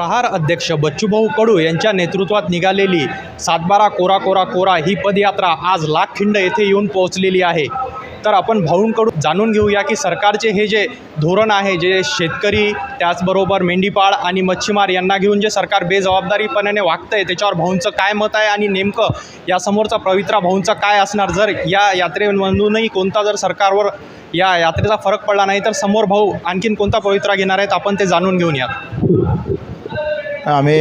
प्रहार अध्यक्ष बच्चूभाऊ कडू यांच्या नेतृत्वात निघालेली सातबारा कोरा कोरा कोरा ही पदयात्रा आज लाखखिंड येथे येऊन पोहोचलेली आहे. तर आपण भाऊंकडून जाणून घेऊया की सरकारचे हे जे धोरण आहे जे शेतकरी त्याचबरोबर मेंढीपाळ आणि मच्छीमार यांना घेऊन जे सरकार बेजबाबदारीपणाने वागतं आहे त्याच्यावर भाऊंचं काय मत आहे आणि नेमकं यासमोरचा पवित्रा भाऊंचा काय असणार? जर या यात्रेमधूनही कोणता जर सरकारवर या यात्रेचा फरक पडला नाही तर समोर भाऊ आणखीन कोणता पवित्रा घेणार आहेत आपण ते जाणून घेऊन या आम्ही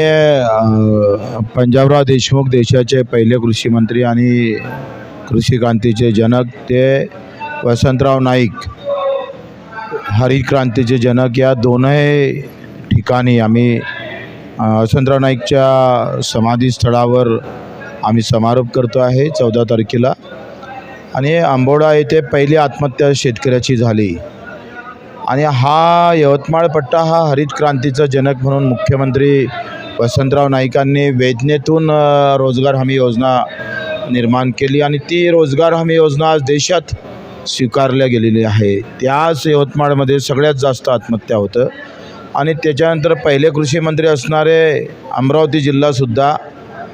पंजाबराव देशमुख देशाचे पहिले कृषी मंत्री आणि कृषी क्रांतीचे जनक ते वसंतराव नाईक हरित क्रांतीचे जनक या दोनही ठिकाणी आम्ही वसंतराव नाईकच्या समाधीस्थळावर आम्ही समारोप करतो आहे चौदा तारखेला. आणि आंबोडा येथे पहिली आत्महत्या शेतकऱ्याची झाली. आणि हा यवतमाळ पट्टा हा हरित क्रांतीचा जनक म्हणून मुख्यमंत्री वसंतराव नाईकांनी वेदनेतून रोजगार हमी योजना निर्माण केली आणि ती रोजगार हमी योजना आज देशात स्वीकारल्या गेलेली आहे. त्याच यवतमाळमध्ये सगळ्यात जास्त आत्महत्या होतं. आणि त्याच्यानंतर पहिले कृषी मंत्री असणारे अमरावती जिल्हासुद्धा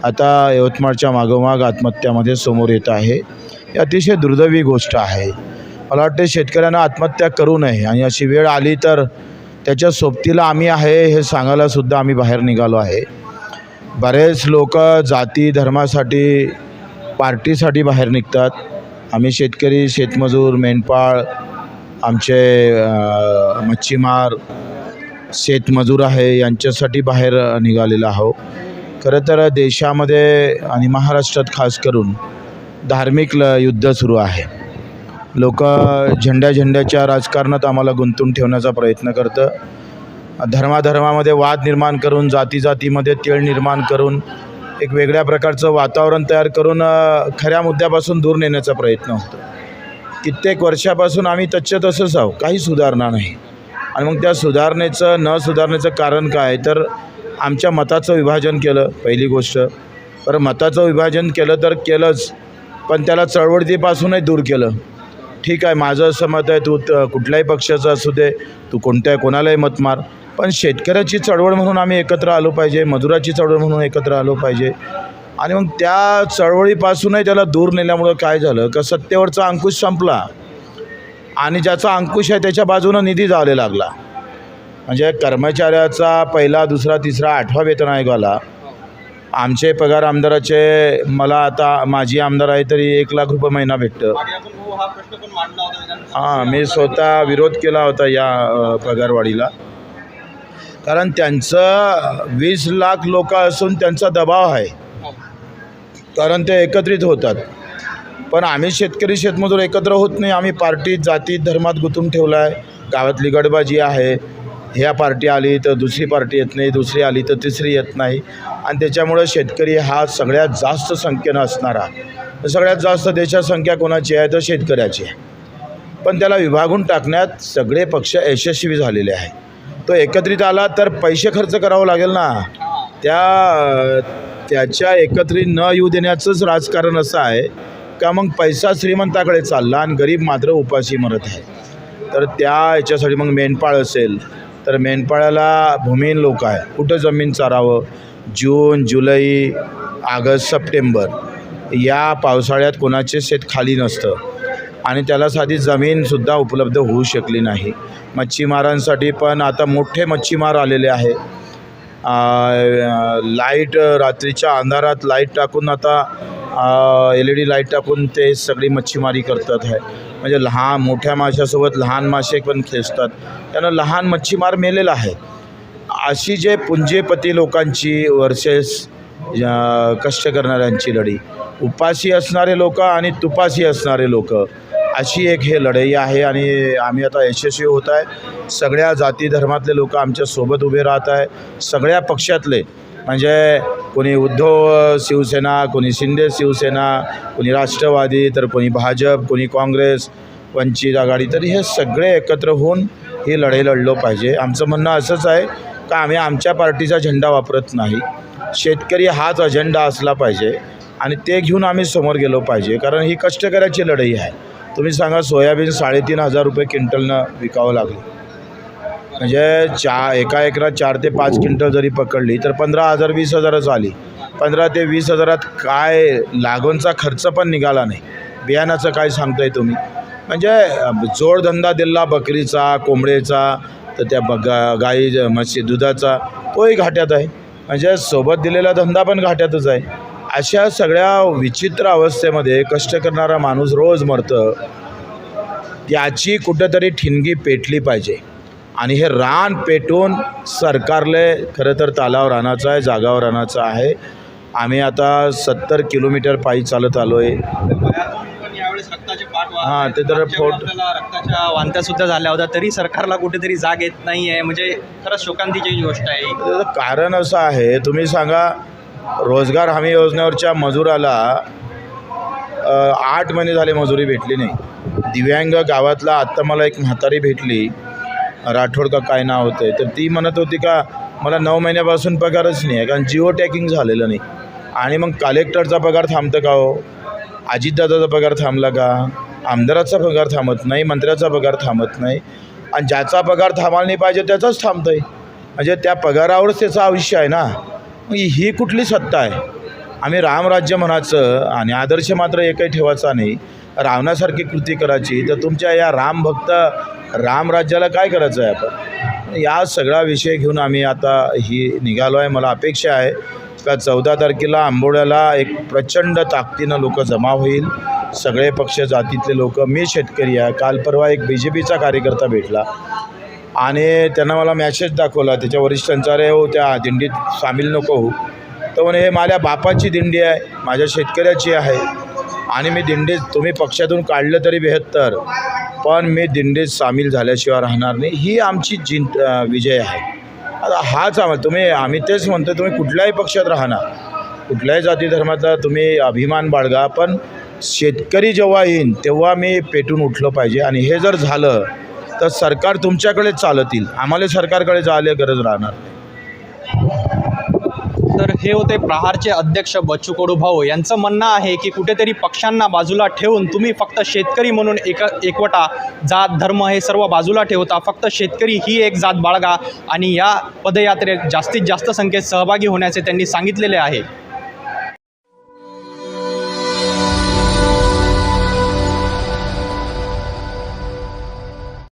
आता यवतमाळच्या मागोमाग आत्महत्यामध्ये समोर येत आहे. ही अतिशय दुर्दैवी गोष्ट आहे. मला वाटते शेतकऱ्यांना आत्महत्या करू नये. आणि अशी वेळ आली तर त्याच्या सोबतीला आम्ही आहे हे सांगायलासुद्धा आम्ही बाहेर निघालो आहे. बरेच लोक जाती धर्मासाठी पार्टीसाठी बाहेर निघतात. आम्ही शेतकरी शेतमजूर मेंढपाळ आमचे मच्छीमार शेतमजूर आहे यांच्यासाठी बाहेर निघालेलो आहो खरं तर देशामध्ये आणि महाराष्ट्रात खास करून धार्मिक ल युद्ध सुरू आहे. लोक झेंड्या झेंड्याच्या राजकारणात आम्हाला गुंतून ठेवण्याचा प्रयत्न करतं. धर्माधर्मामध्ये वाद निर्माण करून जाती जातीमध्ये तेळ निर्माण करून एक वेगळ्या प्रकारचं वातावरण तयार करून खऱ्या मुद्द्यापासून दूर नेण्याचा प्रयत्न होतो. कित्येक वर्षापासून आम्ही तच्च तसंच आहो काही सुधारणा नाही. आणि मग त्या सुधारणेचं न सुधारण्याचं कारण काय? तर आमच्या मताचं विभाजन केलं पहिली गोष्ट. बरं मताचं विभाजन केलं तर केलंच. पण त्याला चळवळतीपासूनही दूर केलं. ठीक आहे माझं असं मत आहे तू कुठल्याही पक्षाचं असू दे तू कोणत्या कोणालाही मत मार. पण शेतकऱ्याची चळवळ म्हणून आम्ही एकत्र आलो पाहिजे मजुराची चळवळ म्हणून एकत्र आलो पाहिजे. आणि मग त्या चळवळीपासूनही त्याला दूर नेल्यामुळं काय झालं? का सत्तेवरचा अंकुश संपला. आणि ज्याचा अंकुश आहे त्याच्या बाजूनं निधी जावले लागला. म्हणजे कर्मचाऱ्याचा पहिला दुसरा तिसरा आठवा वेतन आयोग आला आमचे पगार आमदाराचे मला आता माझी आमदार आहे तरी एक लाख रुपये महिना भेटतं. हां मी स्वतः विरोध केला होता या पगारवाढीला. कारण त्यांचं वीस लाख लोक असून त्यांचा दबाव आहे. कारण ते एकत्रित होतात. पण आम्ही शेतकरी शेतमजूर एकत्र होत नाही. आम्ही पार्टीत जातीत धर्मात गुंतून ठेवला आहे गावातली गडबाजी आहे. ह्या पार्टी आली तर दुसरी पार्टी येत नाही दुसरी आली तर तिसरी येत नाही. आणि त्याच्यामुळं शेतकरी हा सगळ्यात जास्त संख्येनं असणारा. सगळ्यात जास्त देशात संख्या कोणाची आहे? तर शेतकऱ्याची आहे. पण त्याला विभागून टाकण्यात सगळे पक्ष यशस्वी झालेले आहे तो एकत्रित आला तर पैसे खर्च करावं लागेल ना? त्या त्याच्या एकत्रित न येऊ देण्याचंच राजकारण असं आहे का मग पैसा श्रीमंताकडे चालला आणि गरीब मात्र उपाशी मरत आहे? तर त्या याच्यासाठी मग मेंढपाळ असेल तर मेंढपाळाला भूमीहीन लोक आहे कुठं जमीन चारावं? जून जुलै ऑगस्ट सप्टेंबर. या पावसाळ्यात कोणाचे शेत खाली नसतं. आणि त्याला साधी जमीनसुद्धा उपलब्ध होऊ शकली नाही. मच्छीमारांसाठी पण आता मोठे मच्छीमार आलेले आहे. लाइट रात्रीच्या अंधारात लाइट टाकून आता एल ई डी लाइट टाकून ते सगळी मच्छीमारी करतात आहे. म्हणजे लहान मोठ्या माशासोबत लहान मासे पण खेचतात. त्यानं लहान मच्छीमार मेलेला आहे. अशी जे पुंजेपती लोकांची वर्सेस या कष्ट करणाऱ्यांची लढी. उपाशी असणारे लोक आणि तुपाशी असणारे लोक. अशी एक हे लढाई आहे आणि आम्ही आता यशस्वी होत आहे. सगळ्या जाती धर्मातले लोक आमच्यासोबत उभे राहत आहे. सगळ्या पक्षातले म्हणजे कोणी उद्धव शिवसेना कोणी शिंदे शिवसेना कोणी राष्ट्रवादी तर कोणी भाजप कोणी काँग्रेस वंचित आघाडी तर हे सगळे एकत्र होऊन ही लढाई लढलो पाहिजे. आमचं म्हणणं असंच आहे का आम्ही आमच्या पार्टीचा झेंडा वापरत नाही. शेतकरी हाच अजेंडा असला पाहिजे आणि ते घेऊन आम्ही समोर गेलो पाहिजे. कारण ही कष्टकऱ्याची लढाई आहे. तुम्ही सांगा सोयाबीन साडेतीन हजार रुपये क्विंटलनं विकावं लागलं. म्हणजे चा एका एकरात चार ते पाच क्विंटल जरी पकडली तर पंधरा हजार वीस हजारच आली. पंधरा ते वीस हजारात काय लागवणचा खर्च पण निघाला नाही. बियाणाचं काय सांगताय तुम्ही? म्हणजे जोडधंदा दिला बकरीचा कोंबडेचा तर त्या बग गाई म्हशी दुधाचा तोही घाट्यात आहे. म्हणजे सोबत दिलेला धंदा पण घाट्यातच आहे. अशा सगळ्या विचित्र अवस्थेमध्ये कष्ट करणारा माणूस रोज मरतं. त्याची कुठंतरी ठिणगी पेटली पाहिजे. आणि हे रान पेटून सरकारले खरं तर तालावर आणायचं आहे जागावर आणायचं आहे. आम्ही आता सत्तर किलोमीटर पायी चालत आलो आहे हां. ते तर आपल्याला रक्ताच्या वांत्या सुद्धा झाल्या होत्या तरी सरकारला कुठेतरी जाग येत नाही आहे म्हणजे खरंच शोकांतीची गोष्ट आहे कारण असं आहे तुम्ही सांगा रोजगार हमी योजनेवरच्या मजुराला आठ महिने झाले मजुरी भेटली नाही. दिव्यांग गावातला आत्ता मला एक म्हातारी भेटली. राठोड का काय नाव होतं तर ती म्हणत होती का मला नऊ महिन्यापासून पगारच नाही आहे कारण जिओ टॅकिंग झालेलं नाही. आणि मग कलेक्टरचा पगार थांबतं का हो? अजितदादाचा पगार थांबला का? आमदाराचा पगार थांबत नाही मंत्र्याचा पगार थांबत नाही. आणि ज्याचा पगार थांबायला नाही पाहिजे त्याचाच थांबतं आहे म्हणजे त्या पगारावरच त्याचं आयुष्य आहे ना? मग ही कुठली सत्ता आहे? आम्ही रामराज्य म्हणायचं आणि आदर्श मात्र एकही ठेवायचा नाही. रावणासारखी कृती करायची तर तुमच्या या रामभक्त रामराज्याला काय करायचं आहे आपण? या सगळा विषय घेऊन आम्ही आता ही निघालो आहे. मला अपेक्षा आहे का चौदा तारखेला आंबोड्याला एक प्रचंड ताकदीनं लोक जमा होईल. सगळे पक्ष जातीतले लोक मी शेतकरी आहे. काल परवा एक बी जे पीचा कार्यकर्ता भेटला आणि त्यांना मला मॅसेज दाखवला. त्याच्या वरिष्ठांचा अरे हो त्या दिंडीत सामील नको हो तर म्हणे हे माझ्या बापाची दिंडी आहे. माझ्या शेतकऱ्याची आहे. आणि मी दिंडीत तुम्ही पक्षातून काढलं तरी बेहत्तर. पण मी दिंडीत सामील झाल्याशिवाय राहणार नाही. ही आमची जिंत विजय आहे. आता हाच आम्हाला तुम्ही आम्ही तेच म्हणतो तुम्ही कुठल्याही पक्षात राहणार कुठल्याही जाती धर्माचा तुम्ही अभिमान बाळगा पण शेतकरी जेव्हा येईन तेव्हा मी पेटून उठलं पाहिजे. आणि हे जर झालं तर सरकार तुमच्याकडे चालतील. आम्हाला सरकारकडे जायला गरज राहणार नाही. तर हे होते प्रहारचे अध्यक्ष बच्चू कडू भाऊ यांचं म्हणणं आहे की कुठेतरी पक्षांना बाजूला ठेवून तुम्ही फक्त शेतकरी म्हणून एक एकवटा जात धर्म हे सर्व बाजूला ठेवता फक्त शेतकरी ही एक जात बाळगा आणि या पदयात्रेत जास्तीत जास्त संख्येत सहभागी होण्याचे त्यांनी सांगितलेले आहे.